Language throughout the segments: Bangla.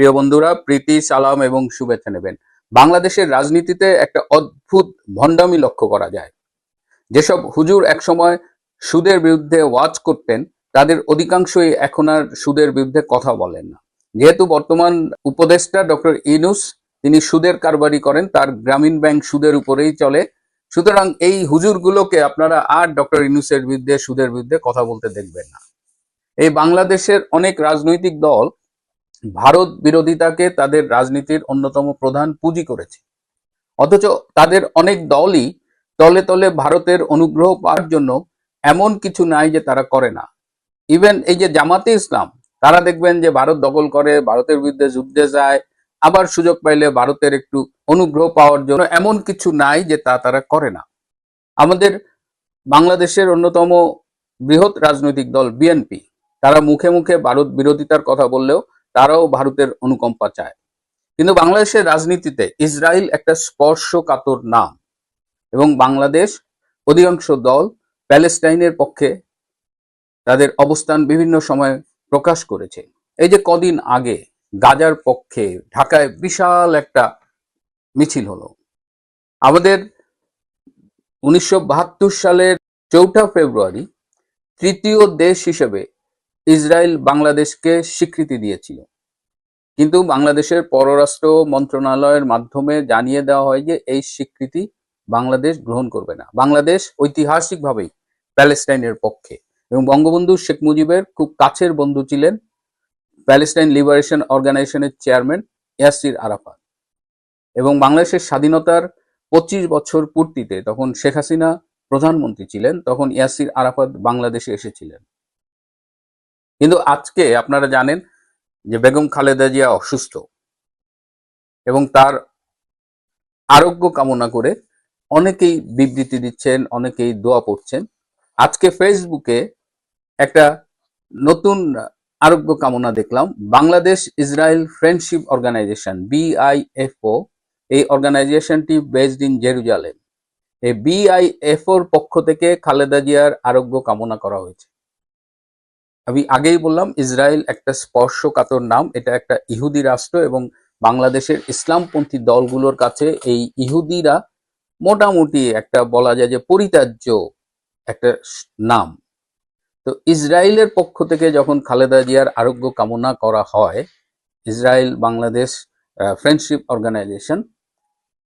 প্রিয় বন্ধুরা, প্রীতি, সালাম এবং শুভেচ্ছা নেবেন। বাংলাদেশের রাজনীতিতে একটা অদ্ভুত ভণ্ডামি লক্ষ্য করা যায়। যেসব হুজুর একসময় সুদের বিরুদ্ধে ওয়াচ করতেন, তাদের অধিকাংশই এখন আর সুদের বিরুদ্ধে কথা বলেন না। যেহেতু বর্তমান উপদেষ্টা ডক্টর ইনুস তিনি সুদের কারবারি করেন, তার গ্রামীণ ব্যাংক সুদের উপরেই চলে। সুতরাং এই হুজুরগুলোকে আপনারা আর ডক্টর ইনুসের বিরুদ্ধে, সুদের বিরুদ্ধে কথা বলতে দেখবেন না। এই বাংলাদেশের অনেক রাজনৈতিক দল ভারত বিরোধিতাকে তাদের রাজনীতির অন্যতম প্রধান পুঁজি করেছে। অথচ তাদের অনেক দলই তলে তলে ভারতের অনুগ্রহ পাওয়ার জন্য এমন কিছু নাই যে তারা করে না। ইভেন এই যে জামাতে ইসলাম, তারা দেখবেন যে ভারত দখল করে, ভারতের বিরুদ্ধে যুদ্ধে যায়, আবার সুযোগ পাইলে ভারতের একটু অনুগ্রহ পাওয়ার জন্য এমন কিছু নাই যে তা তারা করে না। আমাদের বাংলাদেশের অন্যতম বৃহৎ রাজনৈতিক দল বিএনপি তারা মুখে মুখে ভারত বিরোধিতার কথা বললেও তারাও ভারতের অনুকম্পা চায়। কিন্তু বাংলাদেশের রাজনীতিতে ইসরায়েল একটা স্পর্শকাতর নাম এবং বাংলাদেশ অধিকাংশ দল প্যালেস্টাইনের পক্ষে তাদের অবস্থান বিভিন্ন সময় প্রকাশ করেছে। এই যে কদিন আগে গাজার পক্ষে ঢাকায় বিশাল একটা মিছিল হলো। আমাদের উনিশশো বাহাত্তর সালের চৌঠা ফেব্রুয়ারি তৃতীয় দেশ হিসেবে ইসরায়েল বাংলাদেশকে স্বীকৃতি দিয়েছিল। কিন্তু বাংলাদেশের পররাষ্ট্র মন্ত্রণালয়ের মাধ্যমে জানিয়ে দেওয়া হয় যে এই স্বীকৃতি বাংলাদেশ গ্রহণ করবে না। বাংলাদেশ ঐতিহাসিকভাবেই প্যালেস্টাইনের পক্ষে। এবং বঙ্গবন্ধু শেখ মুজিবের খুব কাছের বন্ধু ছিলেন প্যালেস্টাইন লিবারেশন অর্গানাইজেশনের চেয়ারম্যান ইয়াসির আরাফাত। এবং বাংলাদেশের স্বাধীনতার পঁচিশ বছর পূর্তিতে তখন শেখ হাসিনা প্রধানমন্ত্রী ছিলেন, তখন ইয়াসির আরাফাত বাংলাদেশে এসেছিলেন। কিন্তু আজকে আপনারা জানেন যে বেগম খালেদা জিয়া অসুস্থ এবং তার আরোগ্য কামনা করে অনেকেই বিবৃতি দিচ্ছেন, অনেকেই দোয়া পড়ছেন। আজকে ফেসবুকে একটা নতুন আরোগ্য কামনা দেখলাম। Bangladesh Israel friendship organization, BIFO, এই অর্গানাইজেশনটি বেসড ইন জেরুজালেম এই বিআইএফওর পক্ষ থেকে খালেদা জিয়ার আরোগ্য কামনা করা হয়েছে। আমি আগেই বললাম, ইসরায়েল একটা স্পর্শকাতর নাম। এটা একটা ইহুদি রাষ্ট্র এবং বাংলাদেশের ইসলামপন্থী দলগুলোর কাছে এই ইহুদিরা মোটামুটি একটা বলা যায় যে পরিত্যাজ্য একটা নাম। তো ইসরায়েলের পক্ষ থেকে যখন খালেদা জিয়ার আরোগ্য কামনা করা হয়, ইসরায়েল, বাংলাদেশ ফ্রেন্ডশিপ অর্গানাইজেশন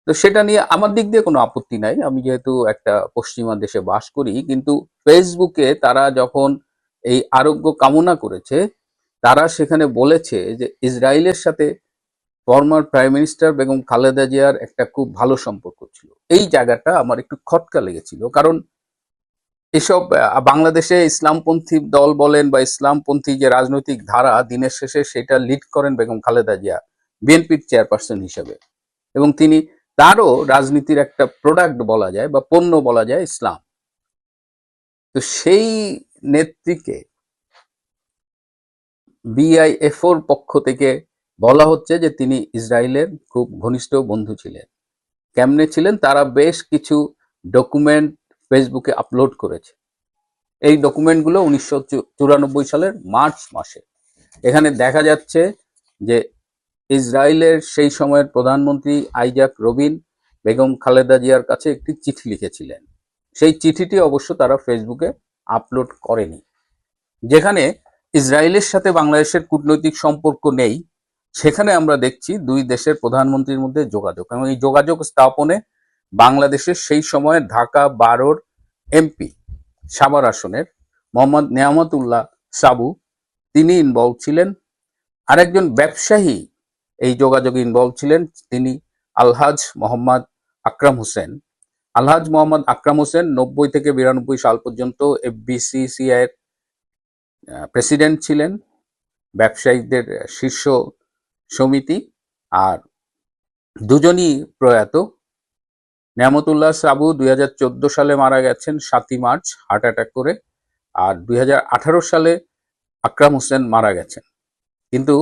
তো সেটা নিয়ে আমার দিক দিয়ে কোনো আপত্তি নাই। আমি যেহেতু একটা পশ্চিমা দেশে বাস করি, কিন্তু ফেসবুকে তারা যখন এই আরোগ্য কামনা করেছে, তারা সেখানে বলেছে যে ইসরায়েলের সাথে former prime minister Begum Khaleda জিয়ার একটা খুব ভালো সম্পর্ক ছিল। এই জায়গাটা আমার একটু খটকা লেগেছিল, কারণ এসব বাংলাদেশে ইসলামপন্থী দল বলেন বা ইসলামপন্থী যে রাজনৈতিক ধারা দিনের শেষে সেটা লিড করেন বেগম খালেদা জিয়া, বিএনপির চেয়ারপারসন হিসেবে। এবং তিনি তারও রাজনীতির একটা প্রোডাক্ট বলা যায় বা পণ্য বলা যায় ইসলাম। তো সেই নেত্রীকে বিআইএফওর পক্ষ থেকে বলা হচ্ছে যে তিনি ইসরায়েলের খুব ঘনিষ্ঠ বন্ধু ছিলেন। কেমনে ছিলেন? তারা বেশ কিছু ডকুমেন্ট ফেসবুকে আপলোড করেছে। এই ডকুমেন্টগুলো উনিশশো চুরানব্বই সালের মার্চ মাসে। এখানে দেখা যাচ্ছে যে ইসরায়েলের সেই সময়ের প্রধানমন্ত্রী আইজাক রবিন বেগম খালেদা জিয়ার কাছে একটি চিঠি লিখেছিলেন। সেই চিঠিটি অবশ্য তারা ফেসবুকে আপলোড করেনি। যেখানে ইসরায়েলের সাথে বাংলাদেশের কূটনৈতিক সম্পর্ক নেই, সেখানে আমরা দেখছি দুই দেশের প্রধানমন্ত্রীর মধ্যে যোগাযোগ এবং এই যোগাযোগ স্থাপনে বাংলাদেশের সেই সময় ঢাকা বারোর এমপি সাবার আসনের মোহাম্মদ নেয়ামতুল্লাহ সাবু, তিনি ইনভলভ ছিলেন। আরেকজন ব্যবসায়ী এই যোগাযোগে ইনভলভ ছিলেন, তিনি আলহাজ মোহাম্মদ আকরাম হোসেন। আলহাজ মোহাম্মদ আকরাম হোসেন, নব্বই থেকে বিরানব্বই সাল পর্যন্ত এফবিসিসিআই এর প্রেসিডেন্ট ছিলেন। ব্যবসায়ীদের শীর্ষ সমিতি। আর দুজনই প্রয়াত। নিয়ামতুল্লাহ সাবু দুই হাজার চোদ্দ সালে মারা গেছেন, সাতই মার্চ, হার্ট অ্যাটাক করে। আর দুই হাজার আঠারো সালে আকরাম হোসেন মারা গেছেন। কিন্তু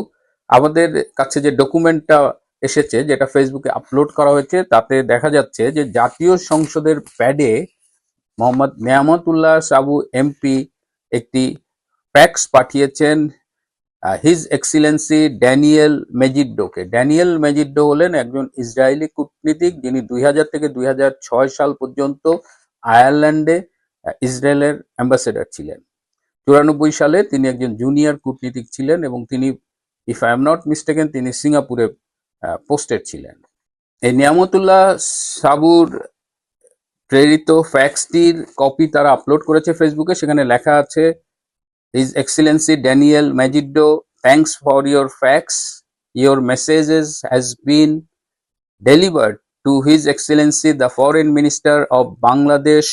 আমাদের কাছে যে ডকুমেন্টটা এসেছে, যেটা ফেসবুকে আপলোড করা হয়েছে, তাতে দেখা যাচ্ছে যে জাতীয় সংসদের প্যাডে মোহাম্মদ নিয়ামতুল্লাহ সাবু এমপি একটি প্যাক্স পাঠিয়েছেন হিজ এক্সিলেন্সি ড্যানিয়েল মেজিডোকে ড্যানিয়েল মেজিডো হলেন একজন ইসরায়েলি কূটনীতিক যিনি দুই হাজার থেকে দুই হাজার ছয় সাল পর্যন্ত আয়ারল্যান্ডে ইসরায়েলের অ্যাম্বাসেডার ছিলেন। চুরানব্বই সালে তিনি একজন জুনিয়র কূটনীতিক ছিলেন এবং তিনি if I am not mistaken তিনি সিঙ্গাপুরে পোস্টেড ছিলেন। এই নিয়ামতুল্লাহ সাবুর প্রেরিত ফ্যাক্সটির কপি তারা আপলোড করেছে ফেসবুকে, সেখানে লেখা আছে his excellency Daniel Majido thanks for your fax your messages has been delivered to his excellency the foreign minister of Bangladesh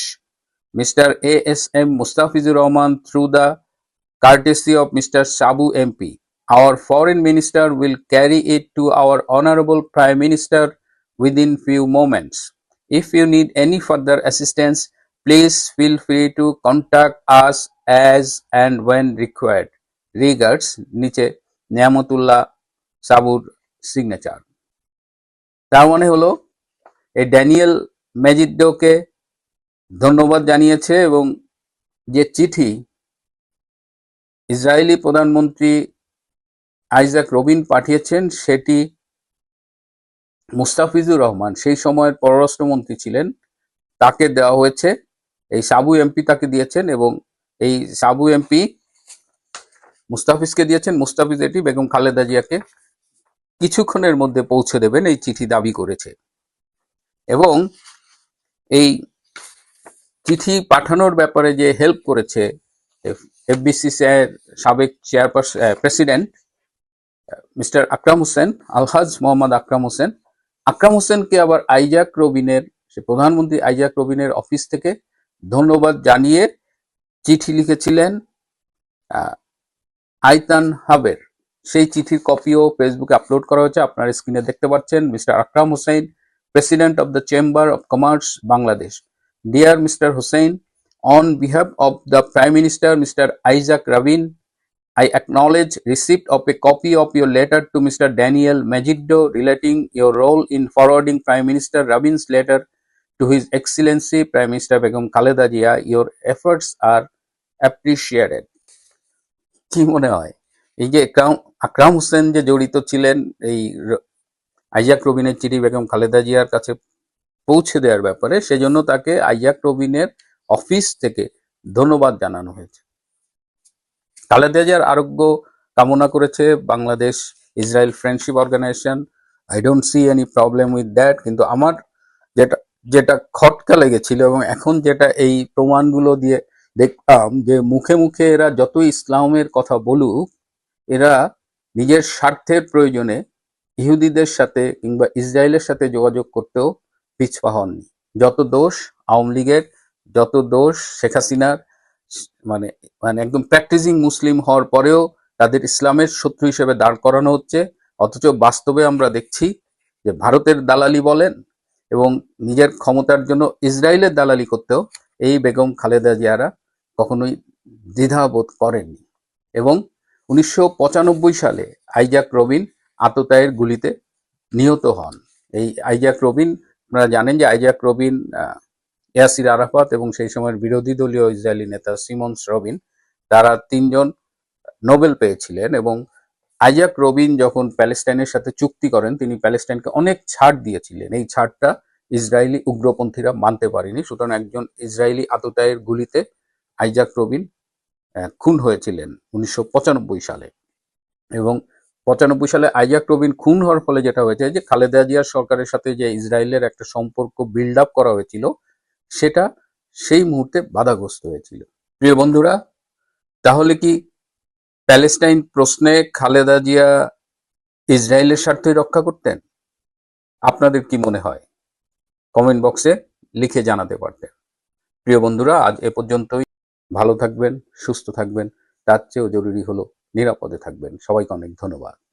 mister A S M Mustafizur Rahman through the courtesy of mister Sabu MP Our Foreign Minister will carry it to our Honorable Prime Minister within few moments. If you need any further assistance, please feel free to contact us as and when required. Regards, নিচে নিয়ামতুল্লাহ সাবুর সিগনেচার তার মানে হলো এই ড্যানিয়েল ম্যাজিডোকে ধন্যবাদ জানিয়েছে এবং যে চিঠি ইসরায়েলি প্রধানমন্ত্রী আইজাক রবিন পাঠিয়েছেন, সেটি মুস্তাফিজুর রহমান। সেই সময়ের পররাষ্ট্রমন্ত্রী ছিলেন। তাকে দেওয়া হয়েছে, এই সাবু এমপি তাকে দিয়েছেন এবং এই সাবু এমপি মুস্তাফিজকে দিয়েছেন। মুস্তাফিজ এটি, বেগম খালেদা জিয়াকে কিছুক্ষণের মধ্যে পৌঁছে দেবেন, এই চিঠি দাবি করেছে। এবং এই চিঠি পাঠানোর ব্যাপারে যে হেল্প করেছে এফবিসিসি এর সাবেক chairperson president mister Akram Hossain, Alhaj Mohammad Akram Hossain. Akram হোসেনকে আবার আইজাক রবিনের, সে প্রধানমন্ত্রী আইজাক রবিনের অফিস থেকে ধন্যবাদ জানিয়ে চিঠি লিখেছিলেন আইতান হাবের। সেই চিঠির কপিও ফেসবুকে আপলোড করা হয়েছে, আপনার স্ক্রিনে দেখতে পাচ্ছেন। Mister Akram Hossain, president of the chamber of commerce, Bangladesh. Dear mister Hossain, on behalf of the prime minister mister Isaac Rabin I acknowledge receipt of a copy of your letter to Mr. Daniel Majiddo relating your role in forwarding Prime Minister Rabin's letter to His Excellency Prime Minister Begum Khaleda Jia. Your efforts are appreciated. কি মনে হয় এই যে আকরাম হোসেন যে জড়িত ছিলেন এই আইজাক রবিনের চিঠি বেগম খালেদা জিয়ার কাছে পৌঁছে দেওয়ার ব্যাপারে সেজন্য তাকে আইজাক রবিনের অফিস থেকে ধন্যবাদ জানানো হয়েছে খালেদা জিয়ার আরোগ্য কামনা করেছে Bangladesh Israel friendship organization. I don't see any problem with that কিন্তু আমার যেটা যেটা খটকা লেগেছিল এবং এখন যেটা এই প্রমাণগুলো দিয়ে দেখলাম যে মুখে মুখে এরা যতই ইসলামের কথা বলুক, এরা নিজের স্বার্থের প্রয়োজনে ইহুদিদের সাথে কিংবা ইসরায়েলের সাথে যোগাযোগ করতেও পিছপা হননি। যত দোষ আওয়ামী লীগের, যত দোষ শেখ হাসিনার মানে মানে একদম প্র্যাকটিসিং মুসলিম হওয়ার পরেও তাদের ইসলামের শত্রু হিসেবে দাঁড় করানো হচ্ছে। অথচ বাস্তবে আমরা দেখছি যে ভারতের দালালি বলেন এবং নিজের ক্ষমতার জন্য ইসরায়েলের দালালি করতেও এই বেগম খালেদা জিয়ারা কখনোই দ্বিধাবোধ করেননি এবং উনিশশো পঁচানব্বই সালে আইজাক রবিন আততায়ের গুলিতে নিহত হন। এই আইজাক রবিন, আপনারা জানেন যে আইজাক রবিন ইয়াসির আরাফাত এবং সেই সময়ের বিরোধী দলীয় ইসরায়েলি নেতা সিমন্স রবিন, তারা তিনজন নোবেল পেয়েছিলেন এবং আইজাক রবিন যখন প্যালেস্টাইনের সাথে চুক্তি করেন, তিনি প্যালেস্টাইনকে অনেক ছাড় দিয়েছিলেন। এই ছাড়টা ইসরায়েলি উগ্রপন্থীরা মানতে পারেনি, সুতরাং একজন ইসরায়েলি আততায়ের গুলিতে আইজাক রবিন খুন হয়েছিলেন উনিশশো পঁচানব্বই সালে। এবং পঁচানব্বই সালে আইজাক রবিন খুন হওয়ার ফলে যেটা হয়েছে যে খালেদা জিয়ার সরকারের সাথে যে ইসরায়েলের একটা সম্পর্ক বিল্ড আপ করা হয়েছিল সেটা সেই মুহূর্তে বাধাগ্রস্ত হয়েছিল। প্রিয় বন্ধুরা, তাহলে কি প্যালেস্টাইন প্রশ্নে খালেদা জিয়া ইসরায়েলের স্বার্থই রক্ষা করতেন? আপনাদের কি মনে হয়? কমেন্ট বক্সে লিখে জানাতে পারতেন। প্রিয় বন্ধুরা, আজ এ পর্যন্তই। ভালো থাকবেন, সুস্থ থাকবেন। তার চেয়েও জরুরি হলো নিরাপদে থাকবেন। সবাইকে অনেক ধন্যবাদ।